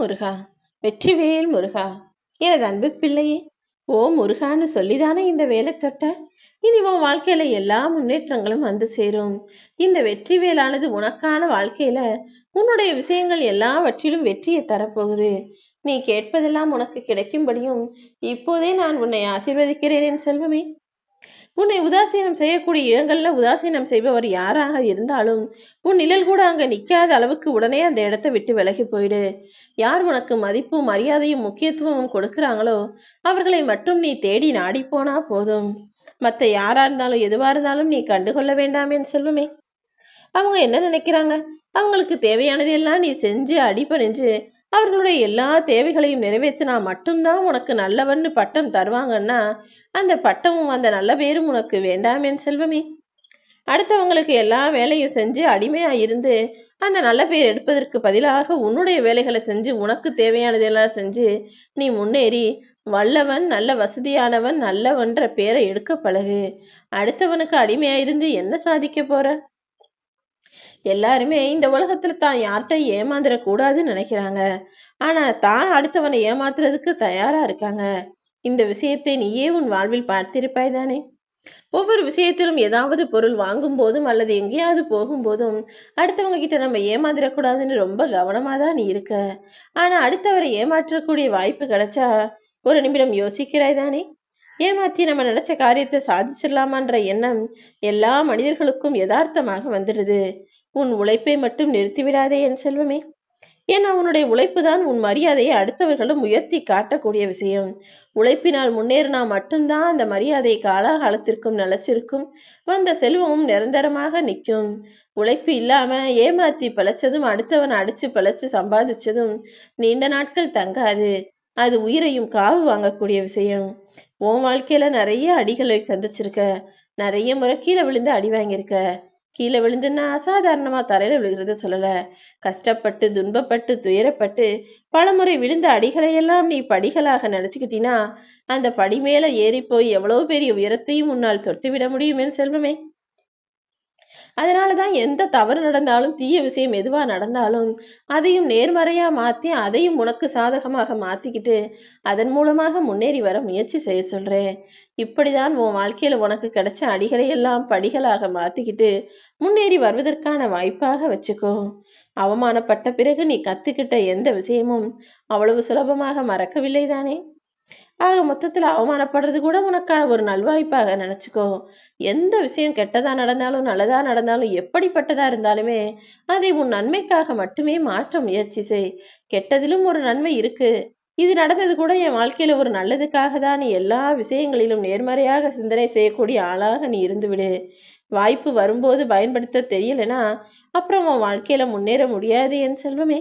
முருகா வெற்றிவேல் முருகா. எனது அன்பு பிள்ளையே ஓ முருகான்னு சொல்லிதானே இந்த வேலை தொட்ட? இனி உன் வாழ்க்கையில எல்லா முன்னேற்றங்களும் வந்து சேரும். இந்த வெற்றி வேலானது உனக்கான வாழ்க்கையில உன்னுடைய விஷயங்கள் எல்லாவற்றிலும் வெற்றியை தரப்போகுது. நீ கேட்பதெல்லாம் உனக்கு கிடைக்கும்படியும் இப்போதே நான் உன்னை ஆசீர்வதிக்கிறேன் என் செல்வமே. உன்னை உதாசீனம் செய்யக்கூடிய இடங்கள்ல உதாசீனம் செய்பவர் யாராக இருந்தாலும் உன் நிழல் கூட அங்க நிக்காத அளவுக்கு உடனே அந்த இடத்த விட்டு விலகி போயிடு. யார் உனக்கு மதிப்பும் மரியாதையும் முக்கியத்துவமும் கொடுக்கறாங்களோ அவர்களை மட்டும் நீ தேடி நாடி போனா போதும். மத்த யாரா இருந்தாலும் எதுவா இருந்தாலும் நீ கண்டுகொள்ள வேண்டாம் என் செல்வமே. அவங்க என்ன நினைக்கிறாங்க? அவங்களுக்கு தேவையானதெல்லாம் நீ செஞ்சு அடிப்பணிஞ்சு அவர்களுடைய எல்லா தேவைகளையும் நிறைவேற்றினா மட்டும்தான் உனக்கு நல்லவன்னு பட்டம் தருவாங்கன்னா அந்த பட்டமும் அந்த நல்ல பேரும் உனக்கு வேண்டாம் என் செல்வமே. அடுத்தவங்களுக்கு எல்லா வேலையும் செஞ்சு அடிமையா இருந்து அந்த நல்ல பேர் எடுப்பதற்கு பதிலாக உன்னுடைய வேலைகளை செஞ்சு உனக்கு தேவையானதெல்லாம் செஞ்சு நீ முன்னேறி வல்லவன் நல்ல வசதியானவன் நல்லவன்ற பேரை எடுக்க பழகு. அடுத்தவனுக்கு அடிமையா இருந்து என்ன சாதிக்க போற? எல்லாருமே இந்த உலகத்துல தான் யார்கிட்ட ஏமாந்துடக்கூடாதுன்னு நினைக்கிறாங்க. ஆனா தான் அடுத்தவனை ஏமாத்துறதுக்கு தயாரா இருக்காங்க. இந்த விஷயத்தை நீயே உன் வாழ்வில் பார்த்திருப்பாய் தானே? ஒவ்வொரு விஷயத்திலும் ஏதாவது பொருள் வாங்கும் போதும் அல்லது எங்கேயாவது போகும்போதும் அடுத்தவங்க கிட்ட நம்ம ஏமாந்துடக்கூடாதுன்னு ரொம்ப கவனமா தான் நீ இருக்க. ஆனா அடுத்தவரை ஏமாற்றக்கூடிய வாய்ப்பு கிடைச்சா ஒரு நிமிடம் யோசிக்கிறாய் தானே? ஏமாத்தி நம்ம நினைச்ச காரியத்தை சாதிச்சிடலாமான்ற எண்ணம் எல்லா மனிதர்களுக்கும் யதார்த்தமாக வந்துடுது. உன் உழைப்பை மட்டும் நிறுத்திவிடாதே என் செல்வமே. ஏன்னா உன்னுடைய உழைப்பு தான் உன் மரியாதையை அடுத்தவர்களும் உயர்த்தி காட்டக்கூடிய விஷயம். உழைப்பினால் முன்னேறினா மட்டும்தான் அந்த மரியாதை காலாகாலத்திற்கும் நிலச்சிருக்கும் வந்த செல்வமும் நிரந்தரமாக நிற்கும். உழைப்பு இல்லாம ஏமாத்தி பிழைச்சதும் அடுத்தவன் அடிச்சு பிழைச்சு சம்பாதிச்சதும் நீண்ட நாட்கள் தங்காது. அது உயிரையும் காவு வாங்கக்கூடிய விஷயம். உன் வாழ்க்கையில நிறைய அடிகளை சந்திச்சிருக்க. நிறைய முறை கீழே விழுந்து அடி வாங்கியிருக்க. கீழே விழுந்துன்னா அசாதாரணமா தரையில விழுகிறத சொல்லல. கஷ்டப்பட்டு துன்பப்பட்டு துயரப்பட்டு பலமுறை விழுந்த அடிகளையெல்லாம் நீ படிகளாக நினைச்சுக்கிட்டினா அந்த படி மேல ஏறி போய் எவ்வளவு பெரிய உயரத்தையும் உன்னால் தொட்டுவிட முடியும் என் செல்வமே. அதனால தான் எந்த தவறு நடந்தாலும் தீய விஷயம் எதுவா நடந்தாலும் அதையும் நேர்மறையா மாத்தி அதையும் உனக்கு சாதகமாக மாத்திக்கிட்டு அதன் மூலமாக முன்னேறி வர முயற்சி செய்ய சொல்றேன். இப்படிதான் உன் வாழ்க்கையில உனக்கு கிடைச்ச அடிகளையெல்லாம் படிகளாக மாத்திக்கிட்டு முன்னேறி வருவதற்கான வாய்ப்பாக வச்சுக்கோ. அவமானப்பட்ட பிறகு நீ கத்துக்கிட்ட எந்த விஷயமும் அவ்வளவு சுலபமாக மறக்கவில்லை தானே ஆக மொத்தத்துல அவமானப்படுறது கூட உனக்கான ஒரு நல்வாய்ப்பாக நினைச்சுக்கோ. எந்த விஷயம் கெட்டதா நடந்தாலும் நல்லதா நடந்தாலும் எப்படிப்பட்டதா இருந்தாலுமே அதை உன் நன்மைக்காக மட்டுமே மாற்ற முயற்சி செய். கெட்டதிலும் ஒரு நன்மை இருக்கு. இது நடந்தது கூட என் வாழ்க்கையில ஒரு நல்லதுக்காக தான். நீ எல்லா விஷயங்களிலும் நேர்மறையாக சிந்தனை செய்யக்கூடிய ஆளாக நீ இருந்து விடு. வாய்ப்பு வரும்போது பயன்படுத்த தெரியலனா அப்புறம் உன் வாழ்க்கையில முன்னேற முடியாது என் செல்வமே.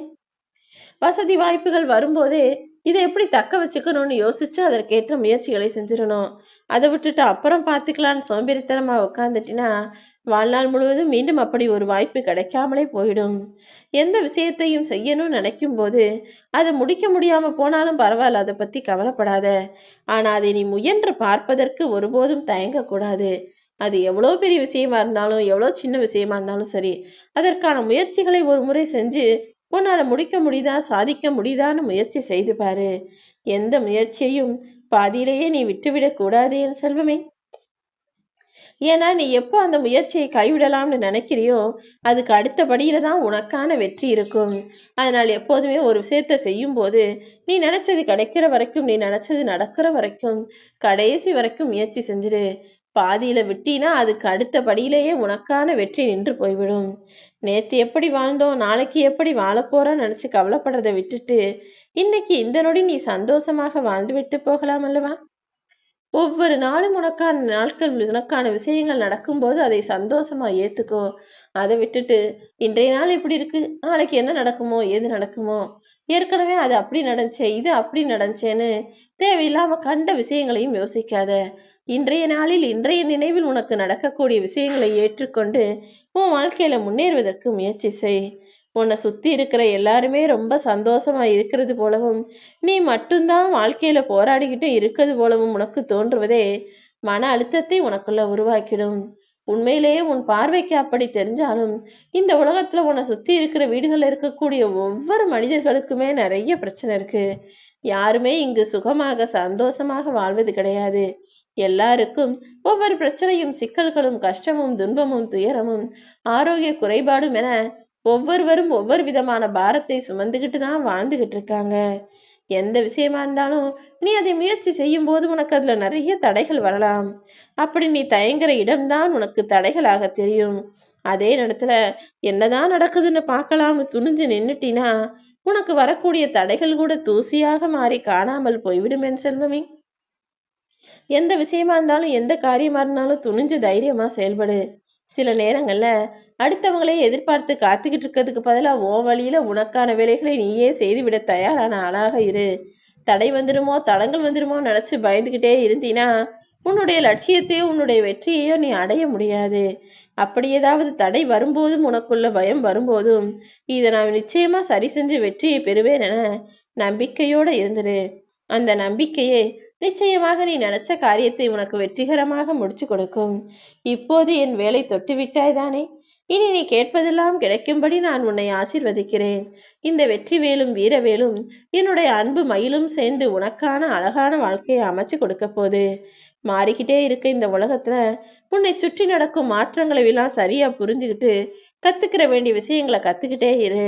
வசதி வாய்ப்புகள் வரும்போதே இதை எப்படி தக்க வச்சுக்கணும்னு யோசிச்சு அதற்கேற்ற முயற்சிகளை செஞ்சிடணும். அதை விட்டுட்டு அப்புறம் பார்த்துக்கலான்னு சோம்பேறித்தனமா உட்காந்துட்டினா வாழ்நாள் முழுவதும் மீண்டும் அப்படி ஒரு வாய்ப்பு கிடைக்காமலே போயிடும். எந்த விஷயத்தையும் செய்யணும்னு நினைக்கும் போது அதை முடிக்க முடியாம போனாலும் பரவாயில்ல அதை பத்தி கவலைப்படாத. ஆனா அதை நீ முயன்று பார்ப்பதற்கு ஒருபோதும் தயங்கக்கூடாது. அது எவ்வளோ பெரிய விஷயமா இருந்தாலும் எவ்வளோ சின்ன விஷயமா இருந்தாலும் சரி அதற்கான முயற்சிகளை ஒரு முறை செஞ்சு உன்னால் முடிக்க முடியுதா? சாதிக்க முடியுதான்னு முயற்சி செய்து பாரு. எந்த முயற்சியையும் பாதியிலேயே நீ விட்டுவிடக் கூடாது என் செல்வமே. ஏன்னா நீ எப்போ அந்த முயற்சியை கைவிடலாம்னு நினைக்கிறியோ அதுக்கு அடுத்த படியில தான் உனக்கான வெற்றி இருக்கும். அதனால் எப்போதுமே ஒரு விஷயத்தை செய்யும் போது நீ நினைச்சது கிடைக்கிற வரைக்கும் நீ நினைச்சது நடக்கிற வரைக்கும் கடைசி வரைக்கும் முயற்சி செஞ்சிரு. பாதியில விட்டினா அதுக்கு அடுத்த படியிலேயே உனக்கான வெற்றி நின்று போய்விடும். நேத்து எப்படி வாழ்ந்தோம் நாளைக்கு எப்படி வாழப்போறோன்னு நினைச்சு கவலைப்படுறதை விட்டுட்டு இன்னைக்கு இந்த நொடி நீ சந்தோஷமாக வாழ்ந்து விட்டு போகலாம் அல்லவா? ஒவ்வொரு நாளும் உனக்கான நாட்கள் உனக்கான விஷயங்கள் நடக்கும்போது அதை சந்தோஷமா ஏத்துக்கோ. அதை விட்டுட்டு இன்றைய நாள் எப்படி இருக்கு? நாளைக்கு என்ன நடக்குமோ ஏது நடக்குமோ? ஏற்கனவே அது அப்படி நடந்துச்சே இது அப்படி நடந்துச்சேன்னு தேவையில்லாம கண்ட விஷயங்களையும் யோசிக்காத. இன்றைய நாளில் இன்றைய நினைவில் உனக்கு நடக்கக்கூடிய விஷயங்களை ஏற்றுக்கொண்டு உன் வாழ்க்கையில முன்னேறுவதற்கு முயற்சி செய். உன்னை சுத்தி இருக்கிற எல்லாருமே ரொம்ப சந்தோஷமா இருக்கிறது போலவும் நீ மட்டும்தான் வாழ்க்கையில போராடிக்கிட்டு இருக்கிறது போலவும் உனக்கு தோன்றுவதே மன அழுத்தத்தை உனக்குள்ள உருவாக்கிடும். உண்மையிலேயே உன் பார்வைக்கு அப்படி தெரிஞ்சாலும் இந்த உலகத்துல உன்னை சுத்தி இருக்கிற வீடுகள்ல இருக்கக்கூடிய ஒவ்வொரு மனிதர்களுக்குமே நிறைய பிரச்சனை இருக்கு. யாருமே இங்கு சுகமாக சந்தோஷமாக வாழ்வது கிடையாது. எல்லாருக்கும் ஒவ்வொரு பிரச்சனையும் சிக்கல்களும் கஷ்டமும் துன்பமும் துயரமும் ஆரோக்கிய குறைபாடும் என ஒவ்வொருவரும் ஒவ்வொரு விதமான பாரத்தை சுமந்துக்கிட்டு தான் வாழ்ந்துகிட்டு இருக்காங்க. எந்த விஷயமா இருந்தாலும் நீ அதை முயற்சி செய்யும் போது உனக்கு அதுல நிறைய தடைகள் வரலாம். அப்படி நீ தயங்குற இடம்தான் உனக்கு தடைகளாக தெரியும். அதே நேரத்துல என்னதான் நடக்குதுன்னு பார்க்கலாம்னு துணிஞ்சு நின்னுட்டினா உனக்கு வரக்கூடிய தடைகள் கூட தூசியாக மாறி காணாமல் போய்விடும் என் செல்வமே. எந்த விஷயமா இருந்தாலும் எந்த காரியமா இருந்தாலும் துணிஞ்சு தைரியமா செயல்படு. சில நேரங்கள்ல அடுத்தவங்களே எதிர்பார்த்து காத்துக்கிட்டு இருக்கிறதுக்கு பதிலா ஓ வழியில உனக்கான வேலைகளை நீயே செய்துவிட தயாரான ஆளாக இரு. தடை வந்துடுமோ தடங்கள் வந்துடுமோ நினைச்சு பயந்துகிட்டே இருந்தீனா உன்னுடைய லட்சியத்தையோ உன்னுடைய வெற்றியையோ நீ அடைய முடியாது. அப்படி ஏதாவது தடை வரும்போதும் உனக்குள்ள பயம் வரும்போதும் இதை நான் நிச்சயமா சரி செஞ்சு வெற்றியை பெறுவேன் என நம்பிக்கையோட இருந்துரு. அந்த நம்பிக்கையே நிச்சயமாக நீ நினைச்ச காரியத்தை உனக்கு வெற்றிகரமாக முடிச்சு கொடுக்கும். இப்போது என் வேலை தொட்டு விட்டாய் தானே? இனி நீ கேட்பதெல்லாம் கிடைக்கும்படி நான் உன்னை ஆசிர்வதிக்கிறேன். இந்த வெற்றி வேலும் வீரவேலும் என்னுடைய அன்பு மயிலும் சேர்ந்து உனக்கான அழகான வாழ்க்கையை அமைச்சு கொடுக்க போது மாறிக்கிட்டே இருக்க இந்த உலகத்துல உன்னை சுற்றி நடக்கும் மாற்றங்களை எல்லாம் சரியா புரிஞ்சுக்கிட்டு கத்துக்கிற வேண்டிய விஷயங்களை கத்துக்கிட்டே இரு.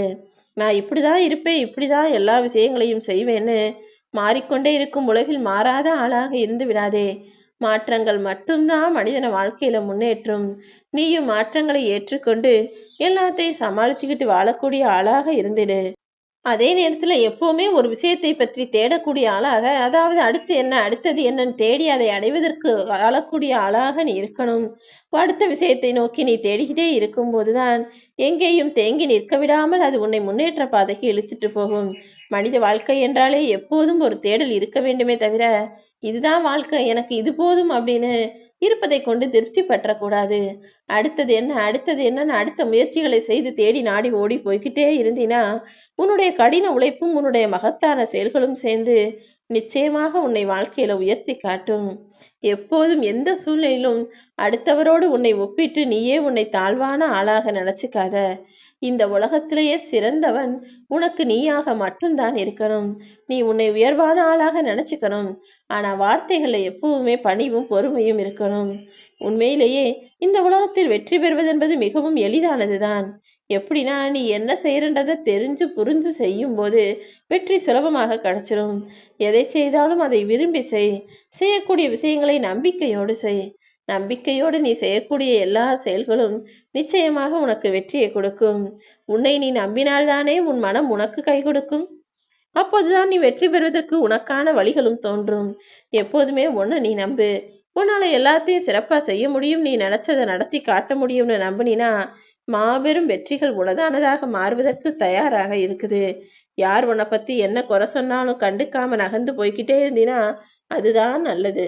நான் இப்படிதான் இருப்பேன் இப்படிதான் எல்லா விஷயங்களையும் செய்வேன்னு மாறிக்கொண்டே இருக்கும் உலகில் மாறாத ஆளாக இருந்து விடாதே. மாற்றங்கள் மட்டும்தான் மனிதன வாழ்க்கையில முன்னேற்றும். நீயும் மாற்றங்களை ஏற்றுக்கொண்டு எல்லாத்தையும் சமாளிச்சுக்கிட்டு வாழக்கூடிய ஆளாக இருந்துடு. அதே நேரத்துல எப்பவுமே ஒரு விஷயத்தை பற்றி தேடக்கூடிய ஆளாக அதாவது அடுத்து என்ன அடுத்தது என்னன்னு தேடி அதை அடைவதற்கு வாழக்கூடிய ஆளாக நீ இருக்கணும். அடுத்த விஷயத்தை நோக்கி நீ தேடிக்கிட்டே இருக்கும்போதுதான் எங்கேயும் தேங்கி நிற்க விடாமல் அது உன்னை முன்னேற்ற பாதைக்கு இழுத்துட்டு போகும். மனித வாழ்க்கை என்றாலே எப்போதும் ஒரு தேடல் இருக்க வேண்டுமே தவிர இதுதான் வாழ்க்கை எனக்கு இது போதும் அப்படின்னு இருப்பதை கொண்டு திருப்தி பற்றக்கூடாது. அடுத்தது என்ன அடுத்தது என்னன்னு அடுத்த முயற்சிகளை செய்து தேடி நாடி ஓடி போய்கிட்டே இருந்தீனா உன்னுடைய கடின உழைப்பும் உன்னுடைய மகத்தான செயல்களும் சேர்ந்து நிச்சயமாக உன்னை வாழ்க்கையில உயர்த்தி காட்டும். எப்போதும் எந்த சூழ்நிலையிலும் அடுத்தவரோடு உன்னை ஒப்பிட்டு நீயே உன்னை தாழ்வான ஆளாக நினைச்சுக்காத. இந்த உலகத்திலேயே சிறந்தவன் உனக்கு நீயாக மட்டும்தான் இருக்கணும். நீ உன்னை உயர்வான ஆளாக நினைச்சுக்கணும். ஆனா வார்த்தைகள்ல எப்பவுமே பணிவும் பொறுமையும் இருக்கணும். உண்மையிலேயே இந்த உலகத்தில் வெற்றி பெறுவதென்பது மிகவும் எளிதானதுதான். எப்படின்னா நீ என்ன செய்யறன்றதை தெரிஞ்சு புரிஞ்சு செய்யும் போது வெற்றி சுலபமாக கிடைச்சிடும் எதை செய்தாலும் அதை விரும்பி செய். செய்யக்கூடிய விஷயங்களை நம்பிக்கையோடு செய். நம்பிக்கையோடு நீ செய்யக்கூடிய எல்லா செயல்களும் நிச்சயமாக உனக்கு வெற்றியை கொடுக்கும். உன்னை நீ நம்பினால்தானே உன் மனம் உனக்கு கை கொடுக்கும். அப்போதுதான் நீ வெற்றி பெறுவதற்கு உனக்கான வழிகளும் தோன்றும். எப்போதுமே ஒன்னு நீ நம்பு. உன்னால எல்லாத்தையும் சிறப்பா செய்ய முடியும். நீ நினைச்சதை நடத்தி காட்ட முடியும்னு நம்பினா மாபெரும் வெற்றிகள் உனதானதாக மாறுவதற்கு தயாராக இருக்குது. யார் உன்னை பத்தி என்ன குறை சொன்னாலும் கண்டுக்காம நகர்ந்து போய்கிட்டே இருந்தீனா அதுதான் நல்லது.